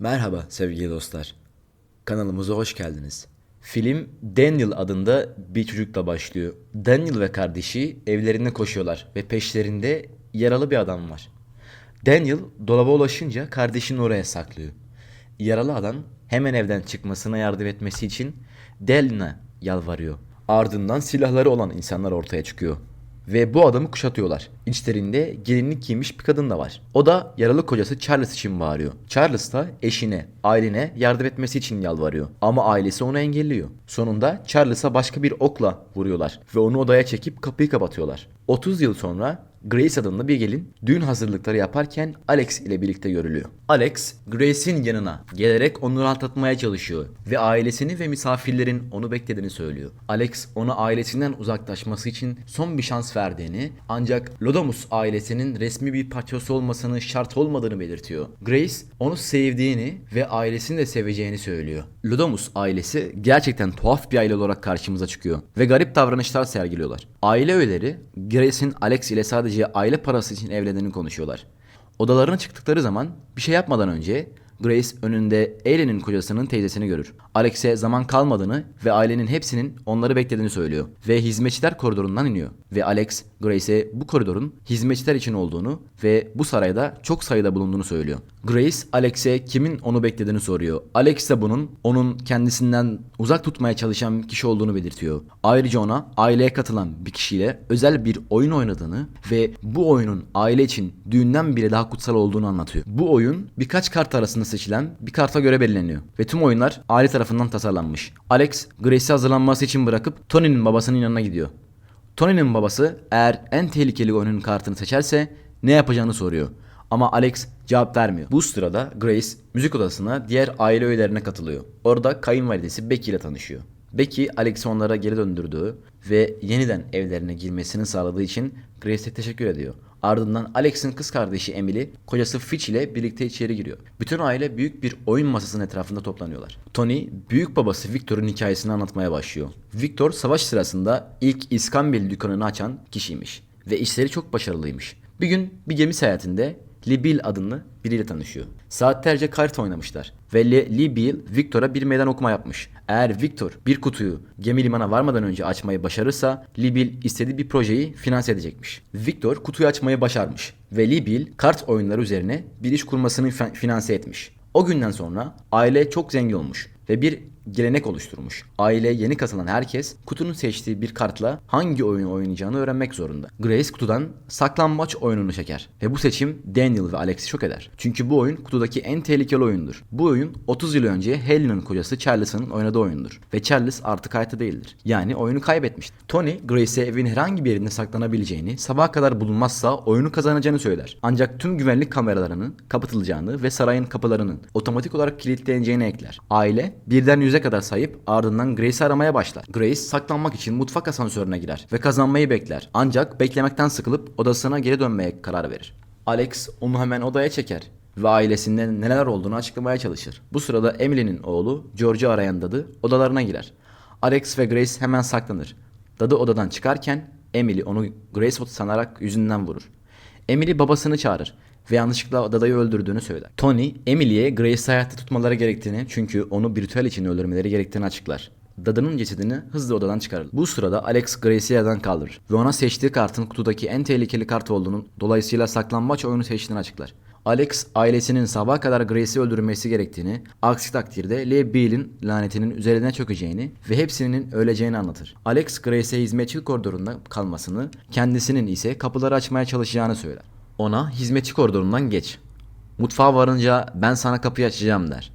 Merhaba sevgili dostlar. Kanalımıza hoş geldiniz. Film Daniel adında bir çocukla başlıyor. Daniel ve kardeşi evlerine koşuyorlar ve peşlerinde yaralı bir adam var. Daniel dolaba ulaşınca kardeşini oraya saklıyor. Yaralı adam hemen evden çıkmasına yardım etmesi için Daniel'a yalvarıyor. Ardından silahları olan insanlar ortaya çıkıyor. Ve bu adamı kuşatıyorlar. İçlerinde gelinlik giymiş bir kadın da var. O da yaralı kocası Charles için bağırıyor. Charles da eşine, ailene yardım etmesi için yalvarıyor. Ama ailesi onu engelliyor. Sonunda Charles'a başka bir okla vuruyorlar. Ve onu odaya çekip kapıyı kapatıyorlar. 30 yıl sonra Grace adında bir gelin düğün hazırlıkları yaparken Alex ile birlikte görülüyor. Alex, Grace'in yanına gelerek onu rahatlatmaya çalışıyor ve ailesini ve misafirlerin onu beklediğini söylüyor. Alex ona ailesinden uzaklaşması için son bir şans verdiğini ancak Lodomus ailesinin resmi bir parçası olmasının şart olmadığını belirtiyor. Grace onu sevdiğini ve ailesini de seveceğini söylüyor. Lodomus ailesi gerçekten tuhaf bir aile olarak karşımıza çıkıyor ve garip davranışlar sergiliyorlar. Aile üyeleri Grace'in Alex ile sadece aile parası için evlendiğini konuşuyorlar. Odalarına çıktıkları zaman bir şey yapmadan önce Grace önünde Ellen'in kocasının teyzesini görür. Alex'e zaman kalmadığını ve ailenin hepsinin onları beklediğini söylüyor. Ve hizmetçiler koridorundan iniyor. Ve Alex, Grace'e bu koridorun hizmetçiler için olduğunu ve bu sarayda çok sayıda bulunduğunu söylüyor. Grace, Alex'e kimin onu beklediğini soruyor. Alex de bunun onun kendisinden uzak tutmaya çalışan kişi olduğunu belirtiyor. Ayrıca ona aileye katılan bir kişiyle özel bir oyun oynadığını ve bu oyunun aile için düğünden bile daha kutsal olduğunu anlatıyor. Bu oyun birkaç kart arasında seçilen bir karta göre belirleniyor ve tüm oyunlar aile tarafından tasarlanmış. Alex, Grace'i hazırlanması için bırakıp Tony'nin babasının yanına gidiyor. Tony'nin babası eğer en tehlikeli oyunun kartını seçerse ne yapacağını soruyor. Ama Alex cevap vermiyor. Bu sırada Grace müzik odasına diğer aile üyelerine katılıyor. Orada kayınvalidesi Becky ile tanışıyor. Becky Alex'i onlara geri döndürdüğü ve yeniden evlerine girmesini sağladığı için Grace'e teşekkür ediyor. Ardından Alex'in kız kardeşi Emily, kocası Fitch ile birlikte içeri giriyor. Bütün aile büyük bir oyun masasının etrafında toplanıyorlar. Tony, büyük babası Victor'un hikayesini anlatmaya başlıyor. Victor, savaş sırasında ilk İskambil dükkanını açan kişiymiş ve işleri çok başarılıymış. Bir gün bir gemi seyahatinde Libil adını biriyle tanışıyor. Saatlerce kart oynamışlar ve Libil Victor'a bir meydan okuma yapmış. Eğer Victor bir kutuyu gemi limana varmadan önce açmayı başarırsa Libil istediği bir projeyi finanse edecekmiş. Victor kutuyu açmayı başarmış ve Libil kart oyunları üzerine bir iş kurmasını fin- finanse etmiş. O günden sonra aile çok zengin olmuş ve bir gelenek oluşturmuş. Aile yeni katılan herkes kutunun seçtiği bir kartla hangi oyunu oynayacağını öğrenmek zorunda. Grace kutudan saklambaç oyununu çeker ve bu seçim Daniel ve Alex'i şok eder. Çünkü bu oyun kutudaki en tehlikeli oyundur. Bu oyun 30 yıl önce Helen'ın kocası Charles'ın oynadığı oyundur ve Charles artık hayatta değildir. Yani oyunu kaybetmiştir. Tony Grace'e evin herhangi bir yerinde saklanabileceğini, sabaha kadar bulunmazsa oyunu kazanacağını söyler. Ancak tüm güvenlik kameralarının kapatılacağını ve sarayın kapılarının otomatik olarak kilitleneceğini ekler. Aile birden yüze kadar sayıp ardından Grace'i aramaya başlar. Grace saklanmak için mutfak asansörüne girer ve kazanmayı bekler. Ancak beklemekten sıkılıp odasına geri dönmeye karar verir. Alex onu hemen odaya çeker ve ailesinden neler olduğunu açıklamaya çalışır. Bu sırada Emily'nin oğlu George'u arayan dadı odalarına girer. Alex ve Grace hemen saklanır. Dadı odadan çıkarken Emily onu Grace sanarak yüzünden vurur. Emily babasını çağırır ve yanlışlıkla dadayı öldürdüğünü söyler. Tony, Emily'ye Grace'i hayatta tutmaları gerektiğini çünkü onu bir ritüel için öldürmeleri gerektiğini açıklar. Dadının cesedini hızlı odadan çıkarır. Bu sırada Alex Grace'i yerden kaldırır ve ona seçtiği kartın kutudaki en tehlikeli kart olduğunu dolayısıyla saklanmaç oyunu seçtiğini açıklar. Alex ailesinin sabaha kadar Grace'i öldürmesi gerektiğini, aksi takdirde Lee Bill'in lanetinin üzerine çökeceğini ve hepsinin öleceğini anlatır. Alex Grace'e hizmetçi koridorunda kalmasını, kendisinin ise kapıları açmaya çalışacağını söyler. Ona hizmetçi koridorundan geç. Mutfağa varınca ben sana kapıyı açacağım der.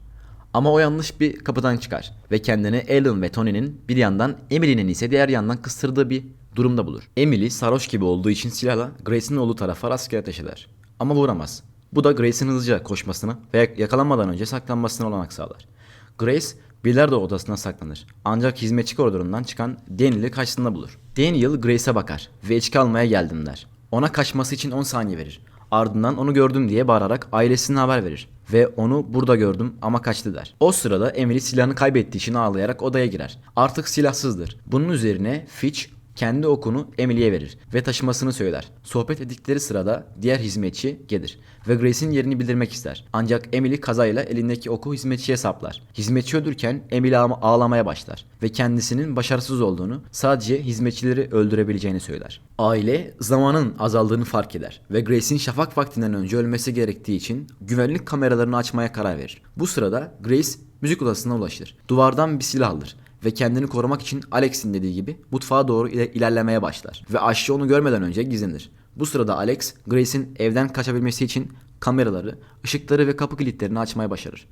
Ama o yanlış bir kapıdan çıkar ve kendini Alan ve Tony'nin bir yandan Emily'nin ise diğer yandan kıstırdığı bir durumda bulur. Emily sarhoş gibi olduğu için silahla Grace'in olduğu tarafa rastgele ateş eder. Ama vuramaz. Bu da Grace'in hızlıca koşmasını ve yakalanmadan önce saklanmasına olanak sağlar. Grace bilardo odasına saklanır. Ancak hizmetçi koridorundan çıkan Daniel'i karşısında bulur. Daniel Grace'e bakar ve içki almaya geldim der. Ona kaçması için 10 saniye verir. Ardından onu gördüm diye bağırarak ailesine haber verir. Ve onu burada gördüm ama kaçtı der. O sırada Emily silahını kaybettiği için ağlayarak odaya girer. Artık silahsızdır. Bunun üzerine Fitch Kendi okunu Emily'ye verir ve taşımasını söyler. Sohbet ettikleri sırada diğer hizmetçi gelir ve Grace'in yerini bildirmek ister. Ancak Emily kazayla elindeki oku hizmetçiye saplar. Hizmetçi ölürken Emily ağla- ağlamaya başlar ve kendisinin başarısız olduğunu, sadece hizmetçileri öldürebileceğini söyler. Aile zamanın azaldığını fark eder ve Grace'in şafak vaktinden önce ölmesi gerektiği için güvenlik kameralarını açmaya karar verir. Bu sırada Grace müzik odasına ulaşır. Duvardan bir silah alır ve kendini korumak için Alex'in dediği gibi mutfağa doğru ile- ilerlemeye başlar ve aşçı onu görmeden önce gizlenir. Bu sırada Alex, Grace'in evden kaçabilmesi için kameraları, ışıkları ve kapı kilitlerini açmaya başarır.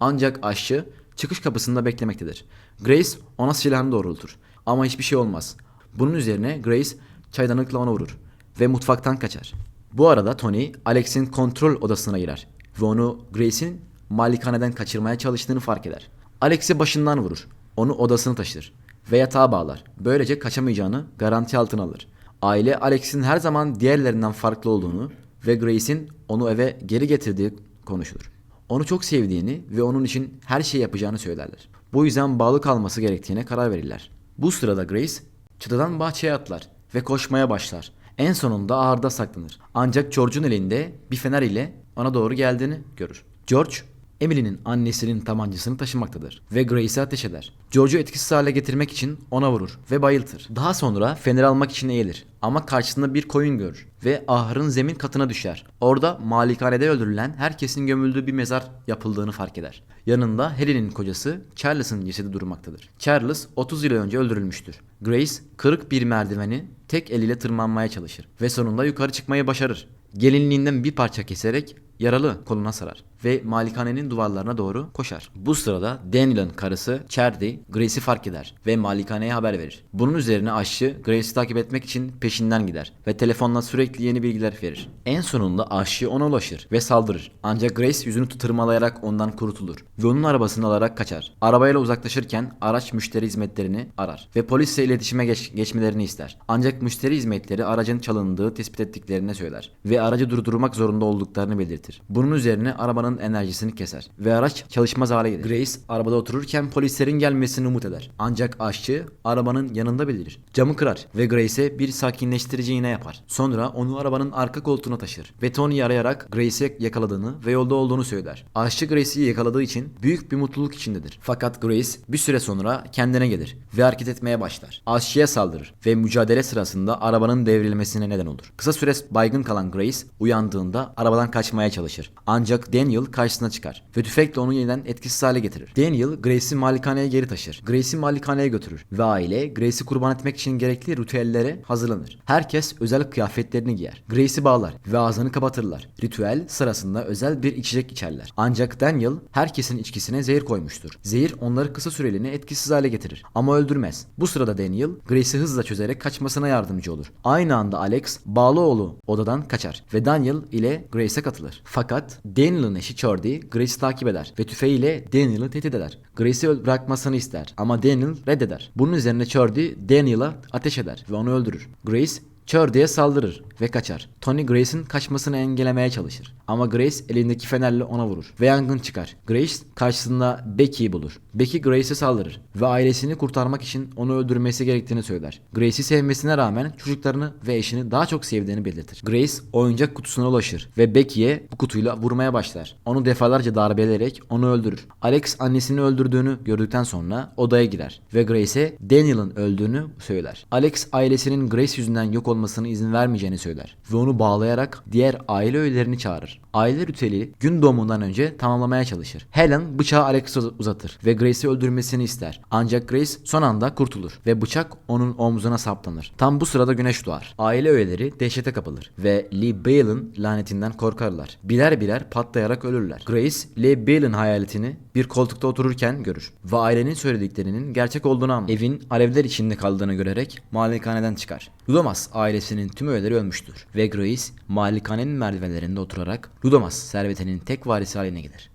Ancak aşçı çıkış kapısında beklemektedir. Grace ona silahını doğrultur ama hiçbir şey olmaz. Bunun üzerine Grace çaydanlıkla ona vurur ve mutfaktan kaçar. Bu arada Tony, Alex'in kontrol odasına girer ve onu Grace'in malikaneden kaçırmaya çalıştığını fark eder. Alex'i başından vurur, onu odasına taşır ve yatağa bağlar. Böylece kaçamayacağını garanti altına alır. Aile Alex'in her zaman diğerlerinden farklı olduğunu ve Grace'in onu eve geri getirdiği konuşulur. Onu çok sevdiğini ve onun için her şey yapacağını söylerler. Bu yüzden bağlı kalması gerektiğine karar verirler. Bu sırada Grace çatıdan bahçeye atlar ve koşmaya başlar. En sonunda ağırda saklanır. Ancak George'un elinde bir fener ile ona doğru geldiğini görür. George, Emily'nin annesinin tabancasını taşımaktadır ve Grace'e ateş eder. George'u etkisiz hale getirmek için ona vurur ve bayıltır. Daha sonra feneri almak için eğilir ama karşısında bir koyun görür ve ahırın zemin katına düşer. Orada malikanede öldürülen herkesin gömüldüğü bir mezar yapıldığını fark eder. Yanında Harry'nin kocası Charles'ın cesedi durmaktadır. Charles 30 yıl önce öldürülmüştür. Grace kırık bir merdiveni tek eliyle tırmanmaya çalışır ve sonunda yukarı çıkmayı başarır. Gelinliğinden bir parça keserek yaralı koluna sarar ve malikanenin duvarlarına doğru koşar. Bu sırada Daniel'ın karısı Chardy Grace'i fark eder ve malikaneye haber verir. Bunun üzerine aşçı Grace'i takip etmek için peşinden gider ve telefonla sürekli yeni bilgiler verir. En sonunda aşçı ona ulaşır ve saldırır. Ancak Grace yüzünü tırmalayarak ondan kurtulur ve onun arabasını alarak kaçar. Arabayla uzaklaşırken araç müşteri hizmetlerini arar ve polisle iletişime geç- geçmelerini ister. Ancak müşteri hizmetleri aracın çalındığı tespit ettiklerini söyler ve aracı durdurmak zorunda olduklarını belirtir. Bunun üzerine arabanın enerjisini keser ve araç çalışmaz hale gelir. Grace arabada otururken polislerin gelmesini umut eder. Ancak aşçı arabanın yanında belirir. Camı kırar ve Grace'e bir sakinleştirici iğne yapar. Sonra onu arabanın arka koltuğuna taşır ve Tony'yi arayarak Grace'i yakaladığını ve yolda olduğunu söyler. Aşçı Grace'i yakaladığı için büyük bir mutluluk içindedir. Fakat Grace bir süre sonra kendine gelir ve hareket etmeye başlar. Aşçıya saldırır ve mücadele sırasında arabanın devrilmesine neden olur. Kısa süre baygın kalan Grace uyandığında arabadan kaçmaya çalışır. Ancak Daniel karşısına çıkar ve tüfekle onu yeniden etkisiz hale getirir. Daniel Grace'i malikaneye geri taşır. Grace'i malikaneye götürür ve aile Grace'i kurban etmek için gerekli ritüellere hazırlanır. Herkes özel kıyafetlerini giyer. Grace'i bağlar ve ağzını kapatırlar. Ritüel sırasında özel bir içecek içerler. Ancak Daniel herkesin içkisine zehir koymuştur. Zehir onları kısa süreliğine etkisiz hale getirir ama öldürmez. Bu sırada Daniel Grace'i hızla çözerek kaçmasına yardımcı olur. Aynı anda Alex Bağlıoğlu odadan kaçar ve Daniel ile Grace'e katılır. Fakat Daniel'ın eşi Chordy Grace'i takip eder ve tüfeğiyle Daniel'ı tehdit eder. Grace'i bırakmasını ister ama Daniel reddeder. Bunun üzerine Chordy Daniel'a ateş eder ve onu öldürür. Grace Chordy'ye saldırır ve kaçar. Tony Grace'in kaçmasını engellemeye çalışır. Ama Grace elindeki fenerle ona vurur ve yangın çıkar. Grace karşısında Becky'yi bulur. Becky Grace'e saldırır ve ailesini kurtarmak için onu öldürmesi gerektiğini söyler. Grace'i sevmesine rağmen çocuklarını ve eşini daha çok sevdiğini belirtir. Grace oyuncak kutusuna ulaşır ve Becky'ye bu kutuyla vurmaya başlar. Onu defalarca darbeleyerek onu öldürür. Alex annesini öldürdüğünü gördükten sonra odaya girer ve Grace'e Daniel'ın öldüğünü söyler. Alex ailesinin Grace yüzünden yok olmasına izin vermeyeceğini söyler ve onu bağlayarak diğer aile üyelerini çağırır. Aile ritüeli gün doğumundan önce tamamlamaya çalışır. Helen bıçağı Alex'e uzatır ve Grace'i öldürmesini ister. Ancak Grace son anda kurtulur ve bıçak onun omzuna saplanır. Tam bu sırada güneş doğar. Aile üyeleri dehşete kapılır ve Lee Bale'ın lanetinden korkarlar. Birer birer patlayarak ölürler. Grace, Lee Bale'ın hayaletini bir koltukta otururken görür ve ailenin söylediklerinin gerçek olduğunu anlar. Evin alevler içinde kaldığını görerek malikaneden çıkar. Ludomas ailesinin tüm üyeleri ölmüştür ve Grace malikanenin merdivenlerinde oturarak Ludomas servetinin tek varisi haline gelir.